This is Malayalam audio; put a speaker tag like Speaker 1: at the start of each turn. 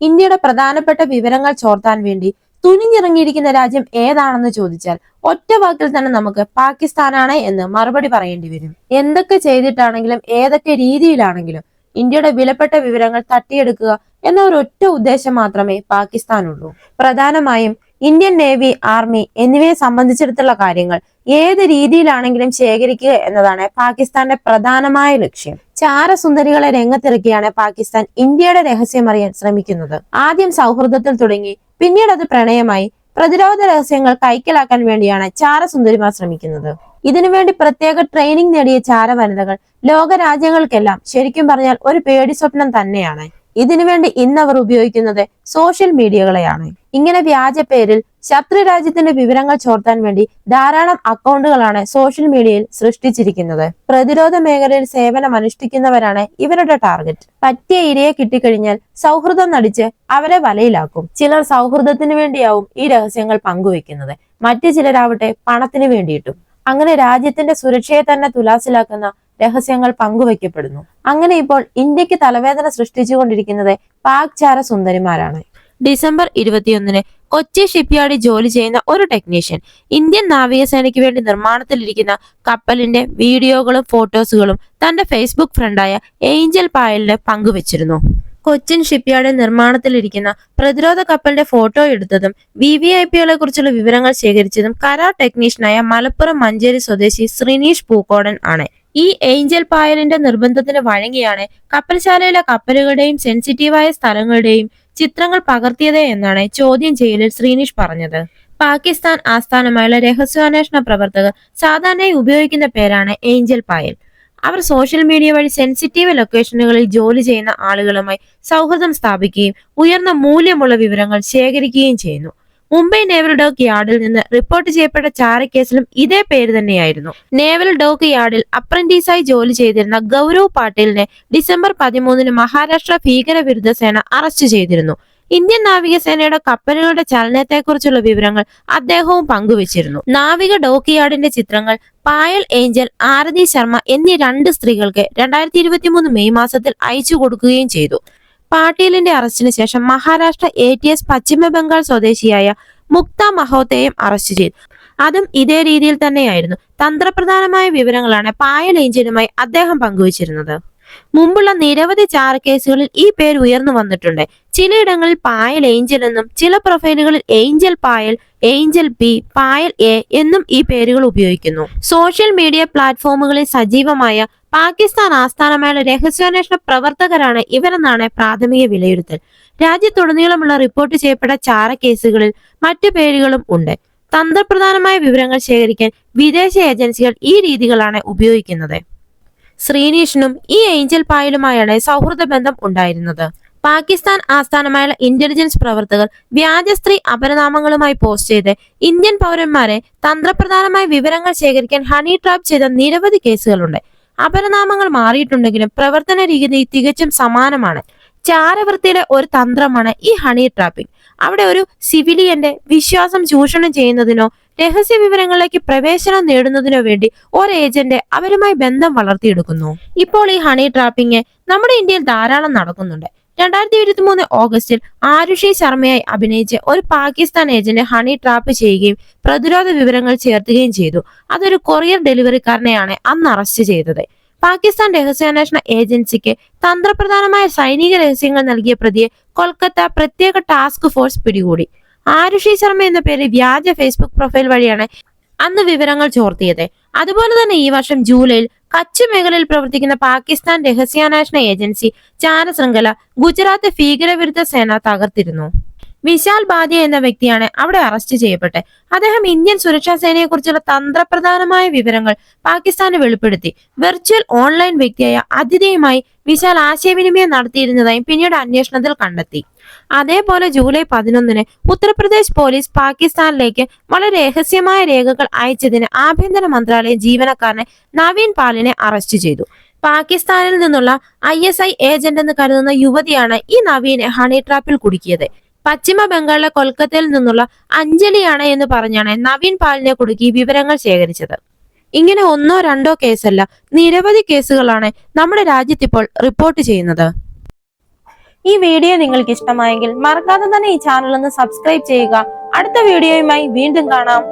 Speaker 1: ഇന്ത്യയുടെ പ്രധാനപ്പെട്ട വിവരങ്ങൾ ചോർത്താൻ വേണ്ടി തുനിഞ്ഞിറങ്ങിയിരിക്കുന്ന രാജ്യം ഏതാണെന്ന് ചോദിച്ചാൽ ഒറ്റ വാക്കിൽ തന്നെ നമുക്ക് പാകിസ്ഥാനാണ് എന്ന് മറുപടി പറയേണ്ടി വരും. എന്തൊക്കെ ചെയ്തിട്ടാണെങ്കിലും ഏതൊക്കെ രീതിയിലാണെങ്കിലും ഇന്ത്യയുടെ വിലപ്പെട്ട വിവരങ്ങൾ തട്ടിയെടുക്കുക എന്ന ഒരൊറ്റ ഉദ്ദേശം മാത്രമേ പാകിസ്ഥാനുള്ളൂ. പ്രധാനമായും ഇന്ത്യൻ നേവി ആർമി എന്നിവയെ സംബന്ധിച്ചിടത്തുള്ള കാര്യങ്ങൾ ഏത് രീതിയിലാണെങ്കിലും ശേഖരിക്കുക എന്നതാണ് പാകിസ്ഥാന്റെ പ്രധാനമായ ലക്ഷ്യം. ചാരസുന്ദരികളെ രംഗത്തിറക്കിയാണ് പാകിസ്ഥാൻ ഇന്ത്യയുടെ രഹസ്യം അറിയാൻ ശ്രമിക്കുന്നത്. ആദ്യം സൗഹൃദത്തിൽ തുടങ്ങി പിന്നീട് അത് പ്രണയമായി. പ്രതിരോധ രഹസ്യങ്ങൾ കൈക്കലാക്കാൻ വേണ്ടിയാണ് ചാരസുന്ദരിമാർ ശ്രമിക്കുന്നത്. ഇതിനുവേണ്ടി പ്രത്യേക ട്രെയിനിങ് നേടിയ ചാര വനിതകൾ ലോക രാജ്യങ്ങൾക്കെല്ലാം ശരിക്കും പറഞ്ഞാൽ ഒരു പേടി സ്വപ്നം തന്നെയാണ്. ഇതിനുവേണ്ടി അവർ ഉപയോഗിക്കുന്നത് സോഷ്യൽ മീഡിയകളെയാണ് ഇങ്ങനെ വ്യാജ പേരിൽ ശത്രു രാജ്യത്തിന്റെ വിവരങ്ങൾ ചോർത്താൻ വേണ്ടി ധാരാളം അക്കൗണ്ടുകളാണ് സോഷ്യൽ മീഡിയയിൽ സൃഷ്ടിച്ചിരിക്കുന്നത്. പ്രതിരോധ മേഖലയിൽ സേവനം അനുഷ്ഠിക്കുന്നവരാണ് ഇവരുടെ ടാർഗറ്റ് പറ്റിയ ഇരയെ കിട്ടിക്കഴിഞ്ഞാൽ സൗഹൃദം നടിച്ച് അവരെ വലയിലാക്കും. ചിലർ സൗഹൃദത്തിന് വേണ്ടിയാവും ഈ രഹസ്യങ്ങൾ പങ്കുവെക്കുന്നത് മറ്റു ചിലരാവട്ടെ പണത്തിന് വേണ്ടിയിട്ടും. അങ്ങനെ രാജ്യത്തിന്റെ സുരക്ഷയെ തന്നെ തുലാസിലാക്കുന്ന രഹസ്യങ്ങൾ പങ്കുവെക്കപ്പെടുന്നു അങ്ങനെ ഇപ്പോൾ ഇന്ത്യയ്ക്ക് തലവേദന സൃഷ്ടിച്ചുകൊണ്ടിരിക്കുന്നത് പാക് ചാര സുന്ദരിമാരാണ് ഡിസംബർ ഇരുപത്തിയൊന്നിന് കൊച്ചി ഷിപ്പ്യാർഡിൽ ജോലി ചെയ്യുന്ന ഒരു ടെക്നീഷ്യൻ ഇന്ത്യൻ നാവികസേനയ്ക്ക് വേണ്ടി നിർമ്മാണത്തിലിരിക്കുന്ന കപ്പലിന്റെ വീഡിയോകളും ഫോട്ടോസുകളും തന്റെ ഫേസ്ബുക്ക് ഫ്രണ്ടായ ഏഞ്ചൽ പായലിന് പങ്കുവച്ചിരുന്നു. കൊച്ചിൻ ഷിപ്പ്യാർഡിൽ നിർമ്മാണത്തിലിരിക്കുന്ന പ്രതിരോധ കപ്പലിന്റെ ഫോട്ടോ എടുത്തതും വി വി ഐ പികളെ കുറിച്ചുള്ള വിവരങ്ങൾ ശേഖരിച്ചതും കരാർ ടെക്നീഷ്യനായ മലപ്പുറം മഞ്ചേരി സ്വദേശി ശ്രീനീഷ് പൂക്കോടൻ ആണ്. ഈ ഏഞ്ചൽ പായലിന്റെ നിർബന്ധത്തിന് വഴങ്ങിയാണ് കപ്പൽശാലയിലെ കപ്പലുകളുടെയും സെൻസിറ്റീവായ സ്ഥലങ്ങളുടെയും ചിത്രങ്ങൾ പകർത്തിയത് എന്നാണ് ചോദ്യം ചെയ്യലിൽ ശ്രീനിഷ് പറഞ്ഞത്. പാകിസ്ഥാൻ ആസ്ഥാനമായുള്ള രഹസ്യാന്വേഷണ പ്രവർത്തകർ സാധാരണയായി ഉപയോഗിക്കുന്ന പേരാണ് ഏഞ്ചൽ പായൽ. അവർ സോഷ്യൽ മീഡിയ വഴി സെൻസിറ്റീവ് ലൊക്കേഷനുകളിൽ ജോലി ചെയ്യുന്ന ആളുകളുമായി സൗഹൃദം സ്ഥാപിക്കുകയും ഉയർന്ന മൂല്യമുള്ള വിവരങ്ങൾ ശേഖരിക്കുകയും ചെയ്യുന്നു. മുംബൈ നേവൽ ഡോക്ക് യാർഡിൽ നിന്ന് റിപ്പോർട്ട് ചെയ്യപ്പെട്ട ചാരക്കേസിലും ഇതേ പേര് തന്നെയായിരുന്നു. നേവൽ ഡോക്ക് യാർഡിൽ അപ്രന്റീസായി ജോലി ചെയ്തിരുന്ന ഗൗരവ് പാട്ടീലിനെ ഡിസംബർ പതിമൂന്നിന് മഹാരാഷ്ട്ര ഭീകരവിരുദ്ധ സേന അറസ്റ്റ് ചെയ്തിരുന്നു. ഇന്ത്യൻ നാവികസേനയുടെ കപ്പലുകളുടെ ചലനത്തെക്കുറിച്ചുള്ള വിവരങ്ങൾ അദ്ദേഹവും പങ്കുവച്ചിരുന്നു. നാവിക ഡോക്ക് യാർഡിന്റെ ചിത്രങ്ങൾ പായൽ ഏഞ്ചൽ ആരതി ശർമ്മ എന്നീ രണ്ട് സ്ത്രീകൾക്ക് രണ്ടായിരത്തി ഇരുപത്തിമൂന്ന് മെയ് മാസത്തിൽ അയച്ചു കൊടുക്കുകയും ചെയ്തു. പാട്ടീലിന്റെ അറസ്റ്റിന് ശേഷം മഹാരാഷ്ട്ര എ ടി എസ് പശ്ചിമ ബംഗാൾ സ്വദേശിയായ മുക്ത മഹോത്തയെയും അറസ്റ്റ് ചെയ്തു. അതും ഇതേ രീതിയിൽ തന്നെയായിരുന്നു. തന്ത്രപ്രധാനമായ വിവരങ്ങളാണ് പായൽ ഏഞ്ചലുമായി അദ്ദേഹം പങ്കുവച്ചിരുന്നത്. മുമ്പുള്ള നിരവധി ചാരക്കേസുകളിൽ ഈ പേര് ഉയർന്നു വന്നിട്ടുണ്ട്. ചിലയിടങ്ങളിൽ പായൽ ഏഞ്ചൽ എന്നും ചില പ്രൊഫൈലുകളിൽ Angel Payal Angel B Payal A എന്നും ഈ പേരുകൾ ഉപയോഗിക്കുന്നു. സോഷ്യൽ മീഡിയ പ്ലാറ്റ്ഫോമുകളിൽ സജീവമായ പാകിസ്ഥാൻ ആസ്ഥാനമായുള്ള രഹസ്യാന്വേഷണ പ്രവർത്തകരാണ് ഇവരെന്നാണ് പ്രാഥമിക വിലയിരുത്തൽ. രാജ്യത്തുടനീളമുള്ള റിപ്പോർട്ട് ചെയ്യപ്പെട്ട ചാര കേസുകളിൽ മറ്റു പേരുകളും ഉണ്ട്. തന്ത്രപ്രധാനമായ വിവരങ്ങൾ ശേഖരിക്കാൻ വിദേശ ഏജൻസികൾ ഈ രീതികളാണ് ഉപയോഗിക്കുന്നത്. ശ്രീനീഷിനും ഈ ഏഞ്ചൽ പായലുമായാണ് സൗഹൃദ ബന്ധം ഉണ്ടായിരുന്നത്. പാകിസ്ഥാൻ ആസ്ഥാനമായുള്ള ഇന്റലിജൻസ് പ്രവർത്തകർ വ്യാജ സ്ത്രീ അപരനാമങ്ങളുമായി പോസ്റ്റ് ചെയ്ത് ഇന്ത്യൻ പൗരന്മാരെ തന്ത്രപ്രധാനമായ വിവരങ്ങൾ ശേഖരിക്കാൻ ഹണി ട്രാപ്പ് ചെയ്ത നിരവധി കേസുകളുണ്ട്. അപരനാമങ്ങൾ മാറിയിട്ടുണ്ടെങ്കിലും പ്രവർത്തന രീതി തികച്ചും സമാനമാണ്. ചാരവൃത്തിയുടെ ഒരു തന്ത്രമാണ് ഈ ഹണി ട്രാപ്പിംഗ് അവിടെ ഒരു സിവിലിയന്റെ വിശ്വാസം ചൂഷണം ചെയ്യുന്നതിനോ രഹസ്യ വിവരങ്ങളിലേക്ക് പ്രവേശനം നേടുന്നതിനോ വേണ്ടി ഒരു ഏജന്റ് അവരുമായി ബന്ധം വളർത്തിയെടുക്കുന്നു. ഇപ്പോൾ ഈ ഹണി ട്രാപ്പിംഗ് നമ്മുടെ ഇന്ത്യയിൽ ധാരാളം നടക്കുന്നുണ്ട്. രണ്ടായിരത്തി ഇരുപത്തി മൂന്ന് ഓഗസ്റ്റിൽ ആരുഷി ശർമ്മയായി അഭിനയിച്ച് ഒരു പാകിസ്ഥാൻ ഏജന്റ് ഹണി ട്രാപ്പ് ചെയ്യുകയും പ്രതിരോധ വിവരങ്ങൾ ചേർത്തുകയും ചെയ്തു. അതൊരു കൊറിയർ ഡെലിവറിക്കാരനെയാണ് അന്ന് അറസ്റ്റ് ചെയ്തത്. പാകിസ്ഥാൻ രഹസ്യാന്വേഷണ ഏജൻസിക്ക് തന്ത്രപ്രധാനമായ സൈനിക രഹസ്യങ്ങൾ നൽകിയ പ്രതിയെ കൊൽക്കത്ത പ്രത്യേക ടാസ്ക് ഫോഴ്സ് പിടികൂടി. ആരുഷി ശർമ്മ എന്ന പേര് വ്യാജ ഫേസ്ബുക്ക് പ്രൊഫൈൽ വഴിയാണ് അന്ന് വിവരങ്ങൾ ചോർത്തിയത്. അതുപോലെ തന്നെ ഈ വർഷം ജൂലൈയിൽ കച്ച് മേഖലയിൽ പ്രവർത്തിക്കുന്ന പാകിസ്ഥാൻ രഹസ്യാന്വേഷണ ഏജൻസി ചാരശൃംഖല ഗുജറാത്ത് ഭീകരവിരുദ്ധ സേന തകർത്തിരുന്നു. വിശാൽ ബാദ്യ എന്ന വ്യക്തിയാണ് അവിടെ അറസ്റ്റ് ചെയ്യപ്പെട്ടത് അദ്ദേഹം ഇന്ത്യൻ സുരക്ഷാ സേനയെക്കുറിച്ചുള്ള തന്ത്രപ്രധാനമായ വിവരങ്ങൾ പാകിസ്ഥാന് വെളിപ്പെടുത്തി. വെർച്വൽ ഓൺലൈൻ വ്യക്തിയായ അതിഥിയുമായി വിശാൽ ആശയവിനിമയം നടത്തിയിരുന്നതായും പിന്നീട് അന്വേഷണത്തിൽ കണ്ടെത്തി. അതേപോലെ ജൂലൈ പതിനൊന്നിന് ഉത്തർപ്രദേശ് പോലീസ് പാകിസ്ഥാനിലേക്ക് വളരെ രഹസ്യമായ രേഖകൾ അയച്ചതിന് ആഭ്യന്തര മന്ത്രാലയം ജീവനക്കാരനെ നവീൻ പാലിനെ അറസ്റ്റ് ചെയ്തു. പാകിസ്ഥാനിൽ നിന്നുള്ള ഐ എസ് ഐ ഏജന്റ് എന്ന് കരുതുന്ന യുവതിയാണ് ഈ നവീനെ ഹണി ട്രാപ്പിൽ കുടുക്കിയത്. പശ്ചിമ ബംഗാളിലെ കൊൽക്കത്തയിൽ നിന്നുള്ള അഞ്ജലിയാണ് എന്ന് പറഞ്ഞാണ് നവീൻ പാലിനെ കുടുക്കി വിവരങ്ങൾ ശേഖരിച്ചത്. ഇങ്ങനെ ഒന്നോ രണ്ടോ കേസല്ല നിരവധി കേസുകളാണ് നമ്മുടെ രാജ്യത്തിപ്പോൾ റിപ്പോർട്ട് ചെയ്യുന്നത്. ഈ വീഡിയോ നിങ്ങൾക്ക് ഇഷ്ടമായെങ്കിൽ മറക്കാതെ തന്നെ ഈ ചാനൽ ഒന്ന് സബ്സ്ക്രൈബ് ചെയ്യുക. അടുത്ത വീഡിയോയുമായി വീണ്ടും കാണാം.